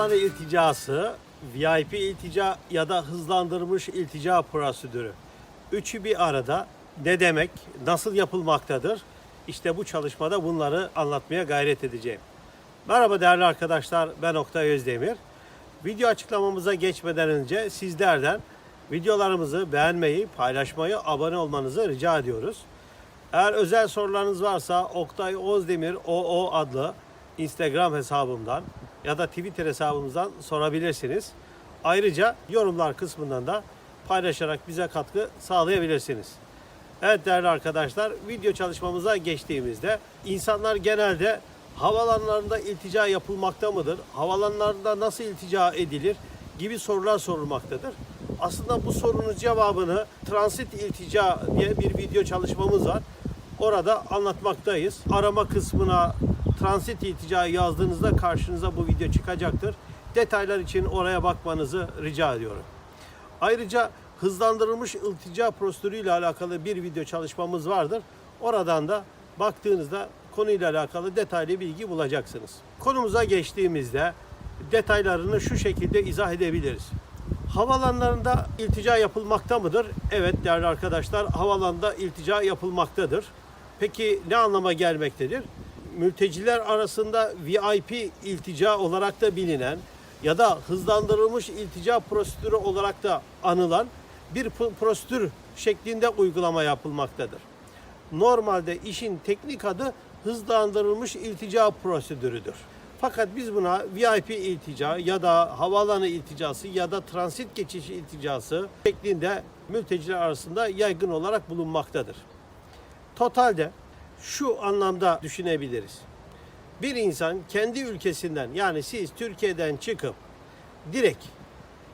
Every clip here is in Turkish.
Havaalanı ilticası, VIP iltica ya da hızlandırılmış iltica prosedürü. Üçü bir arada ne demek, nasıl yapılmaktadır? İşte bu çalışmada bunları anlatmaya gayret edeceğim. Merhaba değerli arkadaşlar, ben Oktay Özdemir. Video açıklamamıza geçmeden önce sizlerden videolarımızı beğenmeyi, paylaşmayı, abone olmanızı rica ediyoruz. Eğer özel sorularınız varsa Oktay Özdemir OO adlı Instagram hesabımdan ya da Twitter hesabımızdan sorabilirsiniz. Ayrıca yorumlar kısmından da paylaşarak bize katkı sağlayabilirsiniz. Evet değerli arkadaşlar video çalışmamıza geçtiğimizde insanlar genelde havalanlarında iltica yapılmakta mıdır? Havalanlarında nasıl iltica edilir? gibi sorular sorulmaktadır. Aslında bu sorunun cevabını transit iltica diye bir video çalışmamız var. Orada anlatmaktayız. Arama kısmına transit iltica yazdığınızda karşınıza bu video çıkacaktır. Detaylar için oraya bakmanızı rica ediyorum. Ayrıca hızlandırılmış iltica prosedürü ile alakalı bir video çalışmamız vardır. Oradan da baktığınızda konuyla alakalı detaylı bilgi bulacaksınız. Konumuza geçtiğimizde detaylarını şu şekilde izah edebiliriz. Havalanlarında iltica yapılmakta mıdır? Evet değerli arkadaşlar havalanında iltica yapılmaktadır. Peki ne anlama gelmektedir? Mülteciler arasında VIP iltica olarak da bilinen ya da hızlandırılmış iltica prosedürü olarak da anılan bir pro- prosedür şeklinde uygulama yapılmaktadır. Normalde işin teknik adı hızlandırılmış iltica prosedürüdür. Fakat biz buna VIP iltica ya da havaalanı ilticası ya da transit geçiş ilticası şeklinde mülteciler arasında yaygın olarak bulunmaktadır. Totalde şu anlamda düşünebiliriz. Bir insan kendi ülkesinden yani siz Türkiye'den çıkıp direkt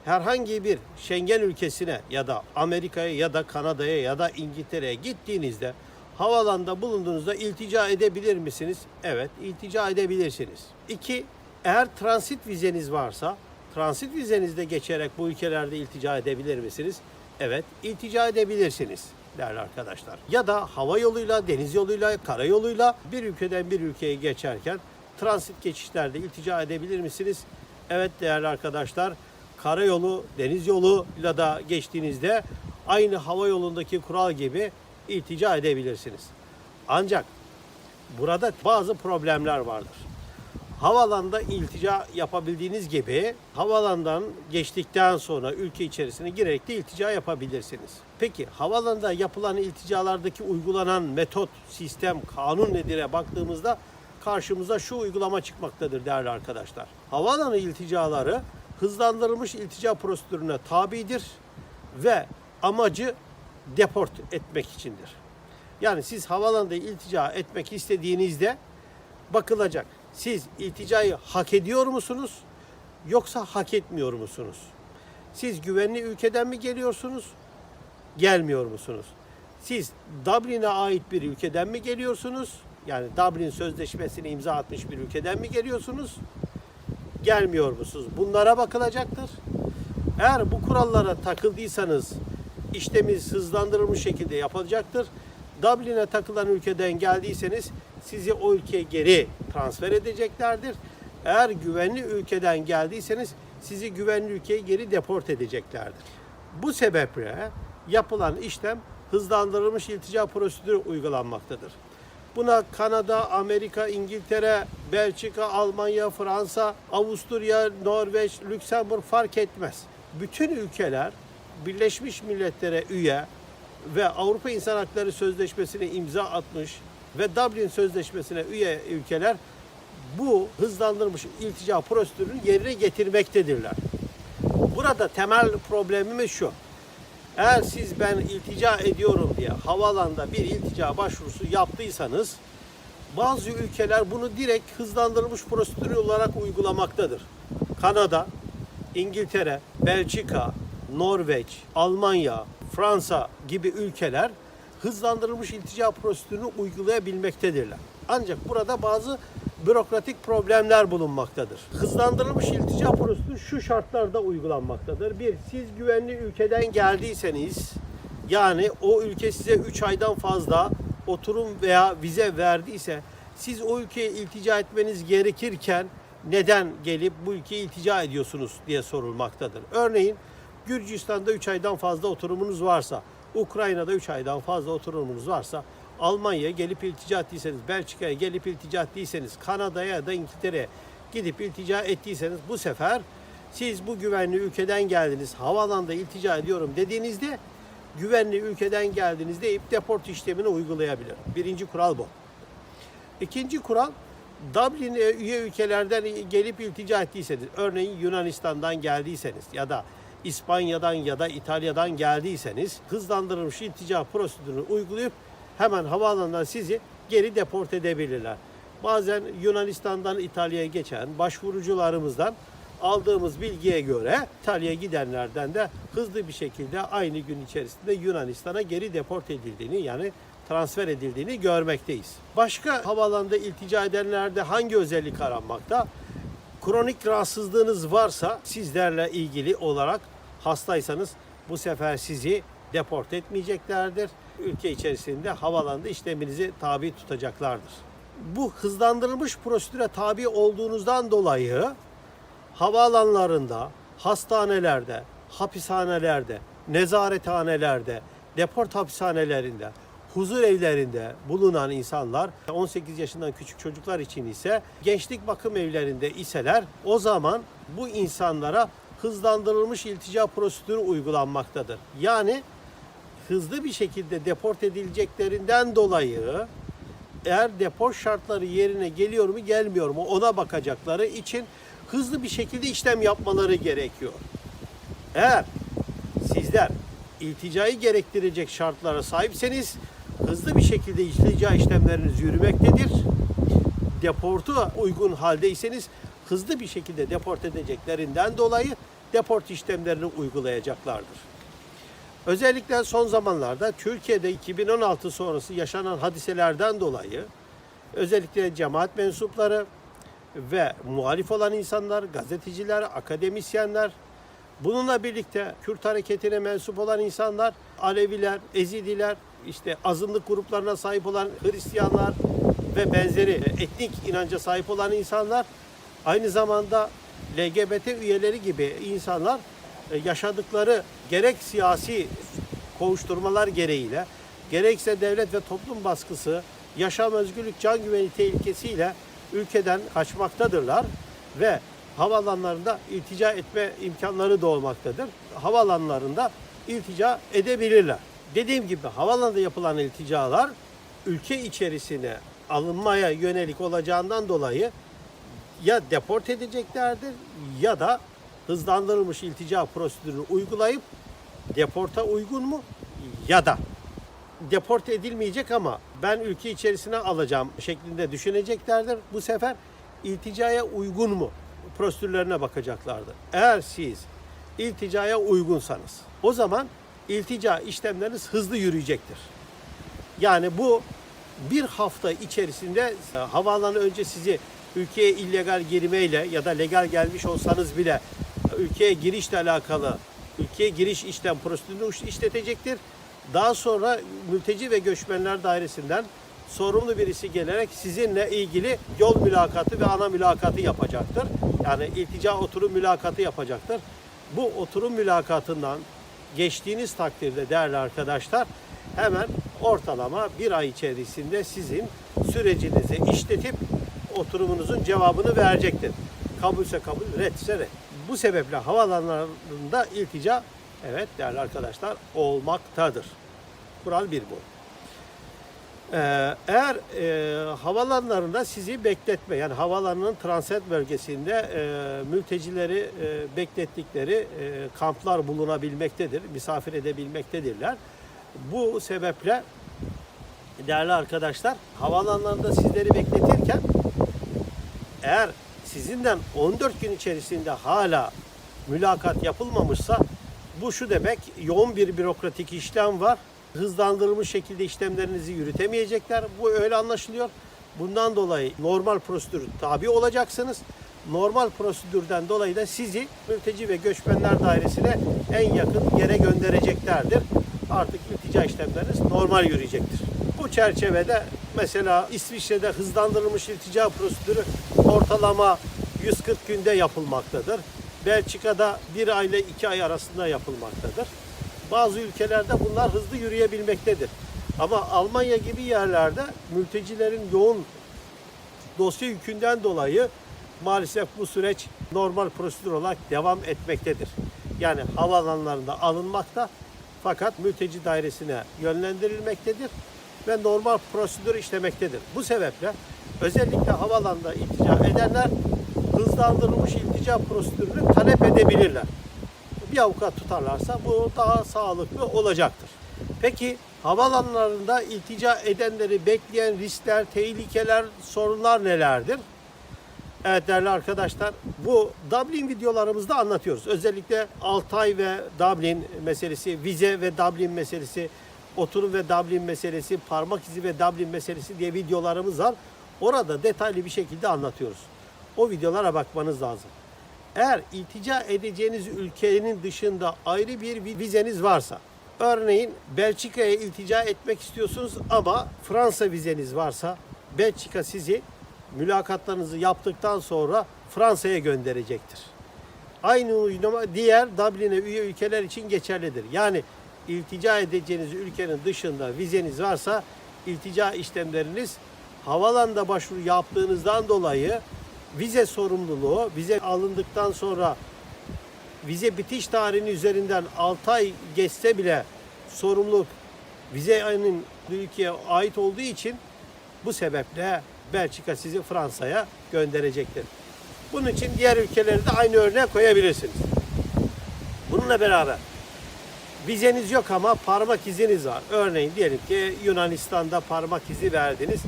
herhangi bir Schengen ülkesine ya da Amerika'ya ya da Kanada'ya ya da İngiltere'ye gittiğinizde havalanda bulunduğunuzda iltica edebilir misiniz? Evet, iltica edebilirsiniz. İki, eğer transit vizeniz varsa transit vizenizde geçerek bu ülkelerde iltica edebilir misiniz? Evet, iltica edebilirsiniz değerli arkadaşlar. Ya da hava yoluyla, deniz yoluyla, karayoluyla bir ülkeden bir ülkeye geçerken transit geçişlerde iltica edebilir misiniz? Evet değerli arkadaşlar. Karayolu, deniz yoluyla da geçtiğinizde aynı hava yolundaki kural gibi iltica edebilirsiniz. Ancak burada bazı problemler vardır. Havalanda iltica yapabildiğiniz gibi havalandan geçtikten sonra ülke içerisine girerek de iltica yapabilirsiniz. Peki havalanda yapılan ilticalardaki uygulanan metot, sistem, kanun nedir'e baktığımızda karşımıza şu uygulama çıkmaktadır değerli arkadaşlar. Havaalanı ilticaları hızlandırılmış iltica prosedürüne tabidir ve amacı deport etmek içindir. Yani siz havalanında iltica etmek istediğinizde bakılacak. Siz ilticayı hak ediyor musunuz yoksa hak etmiyor musunuz? Siz güvenli ülkeden mi geliyorsunuz? Gelmiyor musunuz? Siz Dublin'e ait bir ülkeden mi geliyorsunuz? Yani Dublin Sözleşmesi'ni imza atmış bir ülkeden mi geliyorsunuz? Gelmiyor musunuz? Bunlara bakılacaktır. Eğer bu kurallara takıldıysanız işleminiz hızlandırılmış şekilde yapılacaktır. Dublin'e takılan ülkeden geldiyseniz sizi o ülkeye geri transfer edeceklerdir. Eğer güvenli ülkeden geldiyseniz sizi güvenli ülkeye geri deport edeceklerdir. Bu sebeple yapılan işlem hızlandırılmış iltica prosedürü uygulanmaktadır. Buna Kanada, Amerika, İngiltere, Belçika, Almanya, Fransa, Avusturya, Norveç, Lüksemburg fark etmez. Bütün ülkeler Birleşmiş Milletler'e üye ve Avrupa İnsan Hakları Sözleşmesi'ne imza atmış ve Dublin Sözleşmesi'ne üye ülkeler bu hızlandırılmış iltica prosedürünü yerine getirmektedirler. Burada temel problemimiz şu. Eğer siz ben iltica ediyorum diye havalanda bir iltica başvurusu yaptıysanız bazı ülkeler bunu direkt hızlandırılmış prosedür olarak uygulamaktadır. Kanada, İngiltere, Belçika, Norveç, Almanya, Fransa gibi ülkeler hızlandırılmış iltica prosedürünü uygulayabilmektedirler. Ancak burada bazı bürokratik problemler bulunmaktadır. Hızlandırılmış iltica prosedürü şu şartlarda uygulanmaktadır. Bir, siz güvenli ülkeden geldiyseniz yani o ülke size 3 aydan fazla oturum veya vize verdiyse siz o ülkeye iltica etmeniz gerekirken neden gelip bu ülkeye iltica ediyorsunuz diye sorulmaktadır. Örneğin Gürcistan'da 3 aydan fazla oturumunuz varsa, Ukrayna'da 3 aydan fazla oturumunuz varsa, Almanya'ya gelip iltica ettiyseniz, Belçika'ya gelip iltica ettiyseniz, Kanada'ya ya da İngiltere'ye gidip iltica ettiyseniz bu sefer siz bu güvenli ülkeden geldiniz, havaalanında iltica ediyorum dediğinizde güvenli ülkeden geldiniz deyip deport işlemini uygulayabilir. Birinci kural bu. İkinci kural Dublin üye ülkelerden gelip iltica ettiyseniz, örneğin Yunanistan'dan geldiyseniz ya da İspanya'dan ya da İtalya'dan geldiyseniz hızlandırılmış iltica prosedürünü uygulayıp hemen havaalanından sizi geri deport edebilirler. Bazen Yunanistan'dan İtalya'ya geçen başvurucularımızdan aldığımız bilgiye göre İtalya'ya gidenlerden de hızlı bir şekilde aynı gün içerisinde Yunanistan'a geri deport edildiğini yani transfer edildiğini görmekteyiz. Başka havaalanında iltica edenlerde hangi özellik aranmakta? Kronik rahatsızlığınız varsa sizlerle ilgili olarak hastaysanız bu sefer sizi deport etmeyeceklerdir. Ülke içerisinde havalanda işleminizi tabi tutacaklardır. Bu hızlandırılmış prosedüre tabi olduğunuzdan dolayı havaalanlarında, hastanelerde, hapishanelerde, nezarethanelerde, deport hapishanelerinde, huzur evlerinde bulunan insanlar 18 yaşından küçük çocuklar için ise gençlik bakım evlerinde iseler o zaman bu insanlara hızlandırılmış iltica prosedürü uygulanmaktadır. Yani hızlı bir şekilde deport edileceklerinden dolayı eğer deport şartları yerine geliyor mu gelmiyor mu ona bakacakları için hızlı bir şekilde işlem yapmaları gerekiyor. Eğer sizler ilticayı gerektirecek şartlara sahipseniz hızlı bir şekilde iltica işlemleriniz yürümektedir. Deportu uygun haldeyseniz hızlı bir şekilde deport edeceklerinden dolayı deport işlemlerini uygulayacaklardır. Özellikle son zamanlarda Türkiye'de 2016 sonrası yaşanan hadiselerden dolayı özellikle cemaat mensupları ve muhalif olan insanlar, gazeteciler, akademisyenler, bununla birlikte Kürt hareketine mensup olan insanlar, Aleviler, Ezidiler, işte azınlık gruplarına sahip olan Hristiyanlar ve benzeri etnik inanca sahip olan insanlar, aynı zamanda LGBT üyeleri gibi insanlar e, yaşadıkları gerek siyasi kovuşturmalar gereğiyle gerekse devlet ve toplum baskısı, yaşam özgürlük, can güveni tehlikesiyle ülkeden kaçmaktadırlar ve havaalanlarında iltica etme imkanları doğmaktadır. Havaalanlarında iltica edebilirler. Dediğim gibi havaalanında yapılan ilticalar ülke içerisine alınmaya yönelik olacağından dolayı ya deport edeceklerdir ya da hızlandırılmış iltica prosedürünü uygulayıp deporta uygun mu ya da deport edilmeyecek ama ben ülke içerisine alacağım şeklinde düşüneceklerdir. Bu sefer ilticaya uygun mu prosedürlerine bakacaklardır. Eğer siz ilticaya uygunsanız o zaman iltica işlemleriniz hızlı yürüyecektir. Yani bu bir hafta içerisinde e, havaalanı önce sizi ülkeye illegal girmeyle ya da legal gelmiş olsanız bile ülkeye girişle alakalı ülkeye giriş işlem prosedürünü işletecektir. Daha sonra mülteci ve göçmenler dairesinden sorumlu birisi gelerek sizinle ilgili yol mülakatı ve ana mülakatı yapacaktır. Yani iltica oturum mülakatı yapacaktır. Bu oturum mülakatından geçtiğiniz takdirde değerli arkadaşlar hemen ortalama bir ay içerisinde sizin sürecinizi işletip oturumunuzun cevabını verecektir. Kabulse kabul, redse red. Bu sebeple havaalanlarında iltica evet değerli arkadaşlar olmaktadır. Kural bir bu. Ee, eğer e, havalanlarında sizi bekletme yani havalanının transit bölgesinde e, mültecileri e, beklettikleri e, kamplar bulunabilmektedir, misafir edebilmektedirler. Bu sebeple değerli arkadaşlar havalanlarında sizleri bekletirken eğer sizinden 14 gün içerisinde hala mülakat yapılmamışsa bu şu demek yoğun bir bürokratik işlem var. Hızlandırılmış şekilde işlemlerinizi yürütemeyecekler. Bu öyle anlaşılıyor. Bundan dolayı normal prosedür tabi olacaksınız. Normal prosedürden dolayı da sizi mülteci ve göçmenler dairesine en yakın yere göndereceklerdir. Artık iltica işlemleriniz normal yürüyecektir. Bu çerçevede mesela İsviçre'de hızlandırılmış iltica prosedürü ortalama 140 günde yapılmaktadır. Belçika'da bir ay ile iki ay arasında yapılmaktadır. Bazı ülkelerde bunlar hızlı yürüyebilmektedir. Ama Almanya gibi yerlerde mültecilerin yoğun dosya yükünden dolayı maalesef bu süreç normal prosedür olarak devam etmektedir. Yani havaalanlarında alınmakta fakat mülteci dairesine yönlendirilmektedir ve normal prosedür işlemektedir. Bu sebeple özellikle havaalanında iltica edenler hızlandırılmış iltica prosedürünü talep edebilirler. Bir avukat tutarlarsa bu daha sağlıklı olacaktır. Peki havaalanlarında iltica edenleri bekleyen riskler, tehlikeler, sorunlar nelerdir? Evet değerli arkadaşlar bu Dublin videolarımızda anlatıyoruz. Özellikle Altay ve Dublin meselesi, vize ve Dublin meselesi, oturum ve Dublin meselesi, parmak izi ve Dublin meselesi diye videolarımız var. Orada detaylı bir şekilde anlatıyoruz. O videolara bakmanız lazım. Eğer iltica edeceğiniz ülkenin dışında ayrı bir vi- vizeniz varsa, örneğin Belçika'ya iltica etmek istiyorsunuz ama Fransa vizeniz varsa Belçika sizi mülakatlarınızı yaptıktan sonra Fransa'ya gönderecektir. Aynı uygulama diğer Dublin'e üye ülkeler için geçerlidir. Yani iltica edeceğiniz ülkenin dışında vizeniz varsa iltica işlemleriniz havalanda başvuru yaptığınızdan dolayı vize sorumluluğu, vize alındıktan sonra vize bitiş tarihinin üzerinden 6 ay geçse bile sorumluluk vizenin ülkeye ait olduğu için bu sebeple Belçika sizi Fransa'ya gönderecektir. Bunun için diğer ülkeleri de aynı örneğe koyabilirsiniz. Bununla beraber vizeniz yok ama parmak iziniz var. Örneğin diyelim ki Yunanistan'da parmak izi verdiniz.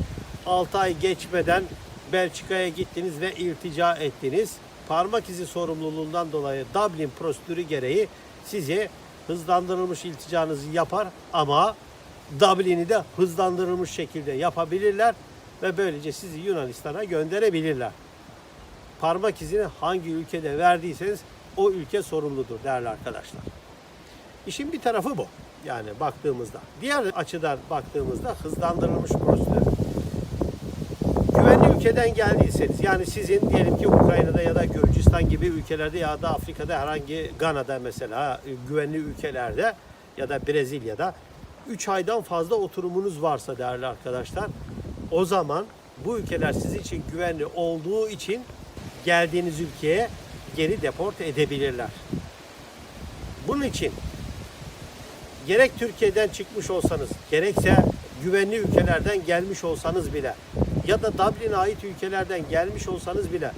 6 ay geçmeden Belçika'ya gittiniz ve iltica ettiniz. Parmak izi sorumluluğundan dolayı Dublin prosedürü gereği sizi hızlandırılmış ilticanızı yapar ama Dublin'i de hızlandırılmış şekilde yapabilirler ve böylece sizi Yunanistan'a gönderebilirler. Parmak izini hangi ülkede verdiyseniz o ülke sorumludur değerli arkadaşlar. İşin bir tarafı bu. Yani baktığımızda. Diğer açıdan baktığımızda hızlandırılmış prosedür. Güvenli ülkeden geldiyseniz yani sizin diyelim ki Ukrayna'da ya da Gürcistan gibi ülkelerde ya da Afrika'da herhangi Gana'da mesela e, güvenli ülkelerde ya da Brezilya'da 3 aydan fazla oturumunuz varsa değerli arkadaşlar o zaman bu ülkeler sizin için güvenli olduğu için geldiğiniz ülkeye geri deport edebilirler. Bunun için gerek Türkiye'den çıkmış olsanız, gerekse güvenli ülkelerden gelmiş olsanız bile ya da Dublin'e ait ülkelerden gelmiş olsanız bile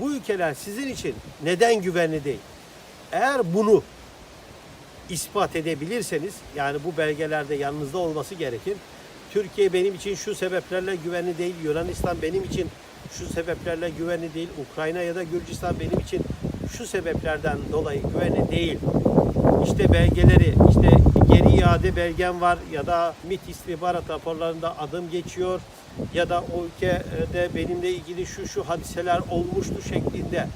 bu ülkeler sizin için neden güvenli değil? Eğer bunu ispat edebilirseniz, yani bu belgelerde yanınızda olması gerekir. Türkiye benim için şu sebeplerle güvenli değil, Yunanistan benim için şu sebeplerle güvenli değil, Ukrayna ya da Gürcistan benim için şu sebeplerden dolayı güvenli değil işte belgeleri, işte iade belgem var ya da MIT istihbarat raporlarında adım geçiyor ya da o ülkede benimle ilgili şu şu hadiseler olmuştu şeklinde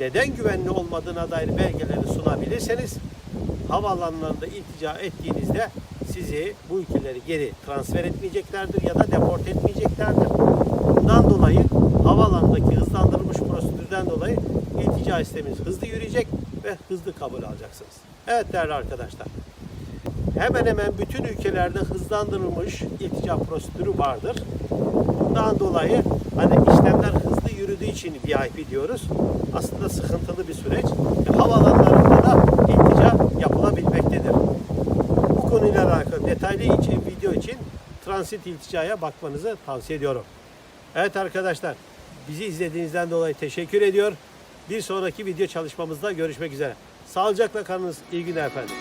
neden güvenli olmadığına dair belgeleri sunabilirseniz havaalanlarında iltica ettiğinizde sizi bu ülkeleri geri transfer etmeyeceklerdir ya da deport etmeyeceklerdir. Bundan dolayı havaalanındaki hızlandırılmış prosedürden dolayı iltica isteminiz hızlı yürüyecek ve hızlı kabul alacaksınız. Evet değerli arkadaşlar. Hemen hemen bütün ülkelerde hızlandırılmış iltica prosedürü vardır. Bundan dolayı hani işlemler hızlı yürüdüğü için VIP diyoruz. Aslında sıkıntılı bir süreç. Ve havaalanlarında da iltica yapılabilmektedir. Bu konuyla alakalı detaylı için, video için transit ilticaya bakmanızı tavsiye ediyorum. Evet arkadaşlar, bizi izlediğinizden dolayı teşekkür ediyor. Bir sonraki video çalışmamızda görüşmek üzere. Sağlıcakla kalınız. İyi günler efendim.